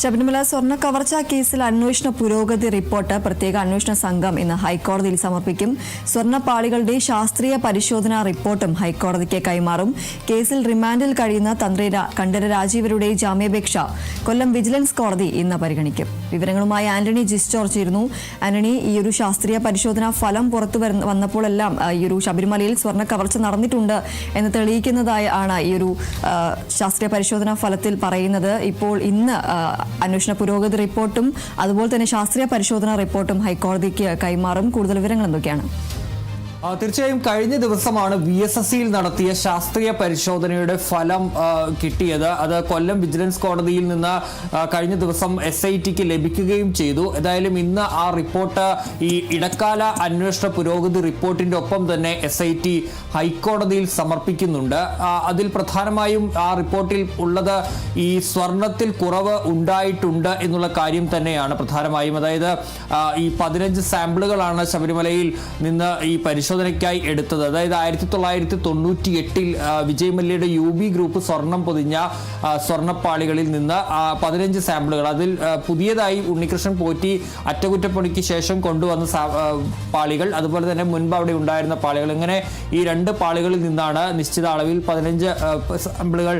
ശബരിമല സ്വർണ കവർച്ചാ കേസിൽ അന്വേഷണ പുരോഗതി റിപ്പോർട്ട് പ്രത്യേക അന്വേഷണ സംഘം ഇന്ന് ഹൈക്കോടതിയിൽ സമർപ്പിക്കും. സ്വർണപ്പാളികളുടെ ശാസ്ത്രീയ പരിശോധനാ റിപ്പോർട്ടും ഹൈക്കോടതിക്ക് കൈമാറും. കേസിൽ റിമാൻഡിൽ കഴിയുന്ന തന്ത്രി കണ്ഠര രാജീവരുടെ ജാമ്യാപേക്ഷ കൊല്ലം വിജിലൻസ് കോടതി ഇന്ന് പരിഗണിക്കും. വിവരങ്ങളുമായി ആന്റണി ജിസ്റ്റോർജ് ഇരുന്നു. ആന്റണി ഈ ഒരു ശാസ്ത്രീയ പരിശോധനാ ഫലം പുറത്തു വന്നപ്പോഴെല്ലാം ഈ ഒരു ശബരിമലയിൽ സ്വർണ കവർച്ച നടന്നിട്ടുണ്ട് എന്ന് തെളിയിക്കുന്നതായി ആണ് ഈ ഒരു ശാസ്ത്രീയ പരിശോധനാ ഫലത്തിൽ പറയുന്നത്. ഇപ്പോൾ ഇന്ന് അന്വേഷണ പുരോഗതി റിപ്പോർട്ടും അതുപോലെ തന്നെ ശാസ്ത്രീയ പരിശോധന റിപ്പോർട്ടും ഹൈക്കോടതിക്ക് കൈമാറും. കൂടുതൽ വിവരങ്ങൾ എന്തൊക്കെയാണ്? തീർച്ചയായും കഴിഞ്ഞ ദിവസമാണ് വി എസ് എസ് സിയിൽ നടത്തിയ ശാസ്ത്രീയ പരിശോധനയുടെ ഫലം കിട്ടിയത്. അത് കൊല്ലം വിജിലൻസ് കോടതിയിൽ നിന്ന് കഴിഞ്ഞ ദിവസം എസ് ഐ ടിക്ക് ലഭിക്കുകയും ചെയ്തു. ഏതായാലും ഇന്ന് ആ റിപ്പോർട്ട് ഈ ഇടക്കാല അന്വേഷണ പുരോഗതി റിപ്പോർട്ടിന്റെ ഒപ്പം തന്നെ എസ് ഐ ടി ഹൈക്കോടതിയിൽ സമർപ്പിക്കുന്നുണ്ട്. അതിൽ പ്രധാനമായും ആ റിപ്പോർട്ടിൽ ഉള്ളത് ഈ സ്വർണത്തിൽ കുറവ് ഉണ്ടായിട്ടുണ്ട് എന്നുള്ള കാര്യം തന്നെയാണ് പ്രധാനമായും. അതായത് ഈ പതിനഞ്ച് സാമ്പിളുകളാണ് ശബരിമലയിൽ നിന്ന് ഈ പരിശോധനയ്ക്കായി എടുത്തത്. അതായത് ആയിരത്തി തൊള്ളായിരത്തി തൊണ്ണൂറ്റി എട്ടിൽ വിജയ് മല്യയുടെ യു ബി ഗ്രൂപ്പ് സ്വർണം പൊതിഞ്ഞ സ്വർണപ്പാളികളിൽ നിന്ന് പതിനഞ്ച് സാമ്പിളുകൾ. അതിൽ പുതിയതായി ഉണ്ണികൃഷ്ണൻ പോറ്റി അറ്റകുറ്റപ്പണിക്ക് ശേഷം കൊണ്ടുവന്ന പാളികൾ അതുപോലെ തന്നെ മുൻപ് അവിടെ ഉണ്ടായിരുന്ന പാളികൾ. ഇങ്ങനെ ഈ രണ്ട് പാളികളിൽ നിന്നാണ് നിശ്ചിത അളവിൽ പതിനഞ്ച് സാമ്പിളുകൾ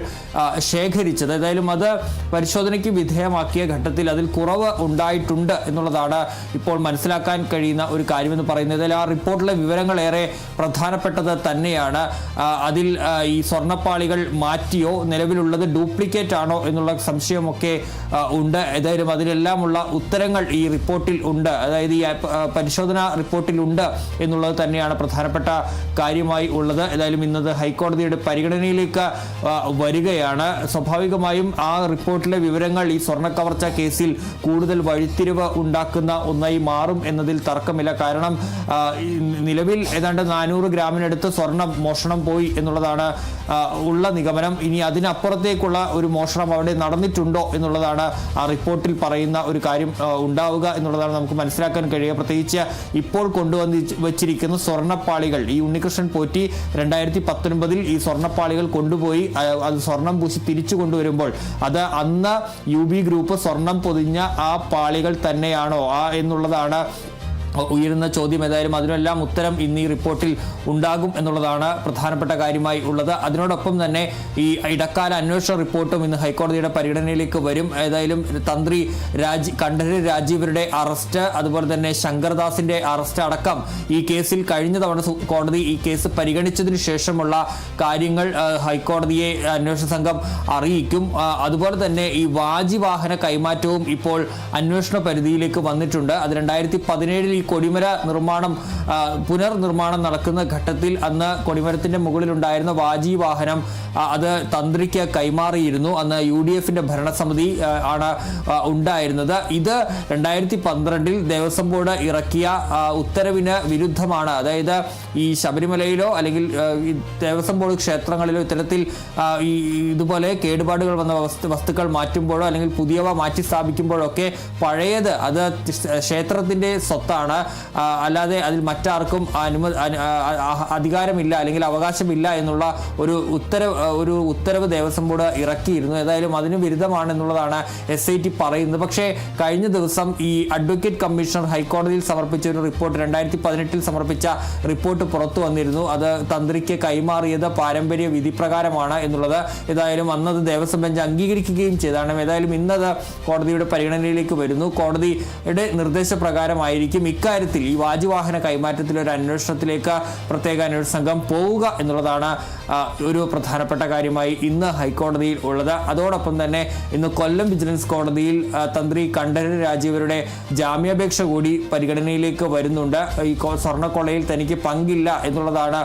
ശേഖരിച്ചത്. ഏതായാലും അത് പരിശോധനയ്ക്ക് വിധേയമാക്കിയ ഘട്ടത്തിൽ അതിൽ കുറവ് ഉണ്ടായിട്ടുണ്ട് എന്നുള്ളതാണ് ഇപ്പോൾ മനസ്സിലാക്കാൻ കഴിയുന്ന ഒരു കാര്യമെന്ന് പറയുന്നത്. ആ റിപ്പോർട്ടിലെ വിവരങ്ങൾ ഏറെ പ്രധാനപ്പെട്ടത് തന്നെയാണ്. അതിൽ ഈ സ്വർണപ്പാളികൾ മാറ്റിയോ നിലവിലുള്ളത് ഡ്യൂപ്ലിക്കേറ്റ് ആണോ എന്നുള്ള സംശയമൊക്കെ ഉണ്ട്. ഏതായാലും അതിലെല്ലാമുള്ള ഉത്തരങ്ങൾ ഈ റിപ്പോർട്ടിൽ ഉണ്ട്. അതായത് ഈ പരിശോധന ഉണ്ട് എന്നുള്ളത് തന്നെയാണ് പ്രധാനപ്പെട്ട കാര്യമായി ഉള്ളത്. ഏതായാലും ഇന്നത് ഹൈക്കോടതിയുടെ പരിഗണനയിലേക്ക് വരികയാണ്. സ്വാഭാവികമായും ആ റിപ്പോർട്ടിലെ വിവരങ്ങൾ ഈ സ്വർണ കവർച്ച കേസിൽ കൂടുതൽ വഴിത്തിരിവ് ഉണ്ടാക്കുന്ന ഒന്നായി മാറും എന്നതിൽ തർക്കമില്ല. കാരണം നിലവിൽ ഏതാണ്ട് നാനൂറ് ഗ്രാമിനടുത്ത് സ്വർണം മോഷണം പോയി എന്നുള്ളതാണ് ഉള്ള നിഗമനം. ഇനി അതിനപ്പുറത്തേക്കുള്ള ഒരു മോഷണം അവിടെ നടന്നിട്ടുണ്ടോ എന്നുള്ളതാണ് ആ റിപ്പോർട്ടിൽ പറയുന്ന ഒരു കാര്യം ഉണ്ടാവുക എന്നുള്ളതാണ് നമുക്ക് മനസ്സിലാക്കാൻ കഴിയുക. പ്രത്യേകിച്ച് ഇപ്പോൾ കൊണ്ടുവന്ന് വെച്ചിരിക്കുന്ന സ്വർണപ്പാളികൾ ഈ ഉണ്ണികൃഷ്ണൻ പോറ്റി രണ്ടായിരത്തി പത്തൊൻപതിൽ ഈ സ്വർണപ്പാളികൾ കൊണ്ടുപോയി അത് സ്വർണം പൂശി തിരിച്ചു കൊണ്ടുവരുമ്പോൾ അത് അന്ന് യു ബി ഗ്രൂപ്പ് സ്വർണം പൊതിഞ്ഞ ആ പാളികൾ തന്നെയാണോ? ആ എന്നുള്ളതാണ് ഉയരുന്ന ചോദ്യം ഏതായാലും അതിനെല്ലാം ഉത്തരം ഇന്ന് ഈ റിപ്പോർട്ടിൽ ഉണ്ടാകും എന്നുള്ളതാണ് പ്രധാനപ്പെട്ട കാര്യമായി ഉള്ളത്. അതിനോടൊപ്പം തന്നെ ഈ ഇടക്കാല അന്വേഷണ റിപ്പോർട്ടും ഇന്ന് ഹൈക്കോടതിയുടെ പരിഗണനയിലേക്ക് വരും. ഏതായാലും തന്ത്രി രാജി കണ്ഠരി രാജീവരുടെ അറസ്റ്റ് അതുപോലെ തന്നെ ശങ്കർദാസിന്റെ അറസ്റ്റ് അടക്കം ഈ കേസിൽ കഴിഞ്ഞ തവണ കോടതി ഈ കേസ് പരിഗണിച്ചതിന് ശേഷമുള്ള കാര്യങ്ങൾ ഹൈക്കോടതിയെ അന്വേഷണ സംഘം അറിയിക്കും. അതുപോലെ തന്നെ ഈ വാജി വാഹന കൈമാറ്റവും ഇപ്പോൾ അന്വേഷണ പരിധിയിലേക്ക് വന്നിട്ടുണ്ട്. അത് രണ്ടായിരത്തി പതിനേഴിൽ ഈ കൊടിമര നിർമ്മാണം പുനർനിർമ്മാണം നടക്കുന്ന ഘട്ടത്തിൽ അന്ന് കൊടിമരത്തിന്റെ മുകളിലുണ്ടായിരുന്ന വാജി വാഹനം അത് തന്ത്രിക്ക് കൈമാറിയിരുന്നു. അന്ന് യു ഡി എഫിന്റെ ഭരണസമിതി ആണ് ഉണ്ടായിരുന്നത്. ഇത് രണ്ടായിരത്തി പന്ത്രണ്ടിൽ ദേവസ്വം ബോർഡ് ഇറക്കിയ ഉത്തരവിന് വിരുദ്ധമാണ്. അതായത് ഈ ശബരിമലയിലോ അല്ലെങ്കിൽ ദേവസ്വം ബോർഡ് ക്ഷേത്രങ്ങളിലോ ഇത്തരത്തിൽ ഈ ഇതുപോലെ കേടുപാടുകൾ വന്ന വസ്തു വസ്തുക്കൾ മാറ്റുമ്പോഴോ അല്ലെങ്കിൽ പുതിയവ മാറ്റി സ്ഥാപിക്കുമ്പോഴോ ഒക്കെ പഴയത് അത് ക്ഷേത്രത്തിന്റെ സ്വത്താണ്. അല്ലാതെ അതിൽ മറ്റാർക്കും അനുമതി അധികാരമില്ല അല്ലെങ്കിൽ അവകാശമില്ല എന്നുള്ള ഒരു ഉത്തരവ് ഒരു ഉത്തരവ് ദേവസ്വം ബോർഡ് ഇറക്കിയിരുന്നു. ഏതായാലും അതിന് വിരുദ്ധമാണ് എന്നുള്ളതാണ് എസ് ഐ ടി പറയുന്നത്. പക്ഷേ കഴിഞ്ഞ ദിവസം ഈ അഡ്വക്കേറ്റ് കമ്മീഷണർ ഹൈക്കോടതിയിൽ സമർപ്പിച്ച ഒരു റിപ്പോർട്ട് രണ്ടായിരത്തി പതിനെട്ടിൽ സമർപ്പിച്ച റിപ്പോർട്ട് പുറത്തു വന്നിരുന്നു. അത് തന്ത്രിക്ക് കൈമാറിയത് പാരമ്പര്യ വിധി പ്രകാരമാണ് എന്നുള്ളത് ഏതായാലും അന്നത് ദേവസ്വം ബെഞ്ച് അംഗീകരിക്കുകയും ചെയ്താണ്. ഏതായാലും ഇന്നത് കോടതിയുടെ പരിഗണനയിലേക്ക് വരുന്നു. കോടതിയുടെ നിർദ്ദേശപ്രകാരമായിരിക്കും. ഇക്കാര്യത്തിൽ ഈ വാജിവാഹന കൈമാറ്റത്തിൽ ഒരു അന്വേഷണത്തിലേക്ക് പ്രത്യേക അന്വേഷണ സംഘം പോവുക എന്നുള്ളതാണ് ഒരു പ്രധാനപ്പെട്ട കാര്യമായി ഇന്ന് ഹൈക്കോടതിയിൽ ഉള്ളത്. അതോടൊപ്പം തന്നെ ഇന്ന് കൊല്ലം വിജിലൻസ് കോടതിയിൽ തന്ത്രി കണ്ഠരൻ രാജീവരുടെ ജാമ്യാപേക്ഷ കൂടി പരിഗണനയിലേക്ക് വരുന്നുണ്ട്. ഈ സ്വർണക്കൊള്ളയിൽ തനിക്ക് പങ്കില്ല എന്നുള്ളതാണ്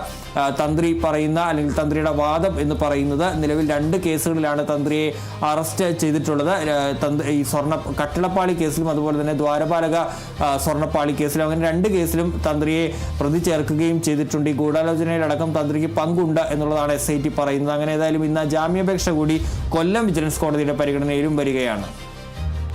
തന്ത്രി പറയുന്ന അല്ലെങ്കിൽ തന്ത്രിയുടെ വാദം എന്ന് പറയുന്നത്. നിലവിൽ രണ്ട് കേസുകളിലാണ് തന്ത്രിയെ അറസ്റ്റ് ചെയ്തിട്ടുള്ളത്. തന്ത്രി ഈ സ്വർണ കട്ടിളപ്പാളി കേസിലും അതുപോലെ തന്നെ ദ്വാരപാലക സ്വർണപ്പാളി കേസിലും അങ്ങനെ രണ്ട് കേസിലും തന്ത്രിയെ പ്രതി ചേർക്കുകയും ചെയ്തിട്ടുണ്ട്. ഈ ഗൂഢാലോചനയിലടക്കം തന്ത്രിക്ക് പങ്കുണ്ട് എന്നുള്ളതാണ് എസ് ഐ ടി പറയുന്നത്. അങ്ങനെ ഏതായാലും ഇന്ന് ജാമ്യാപേക്ഷ കൂടി കൊല്ലം വിജിലൻസ് കോടതിയുടെ പരിഗണനയിലും വരികയാണ്.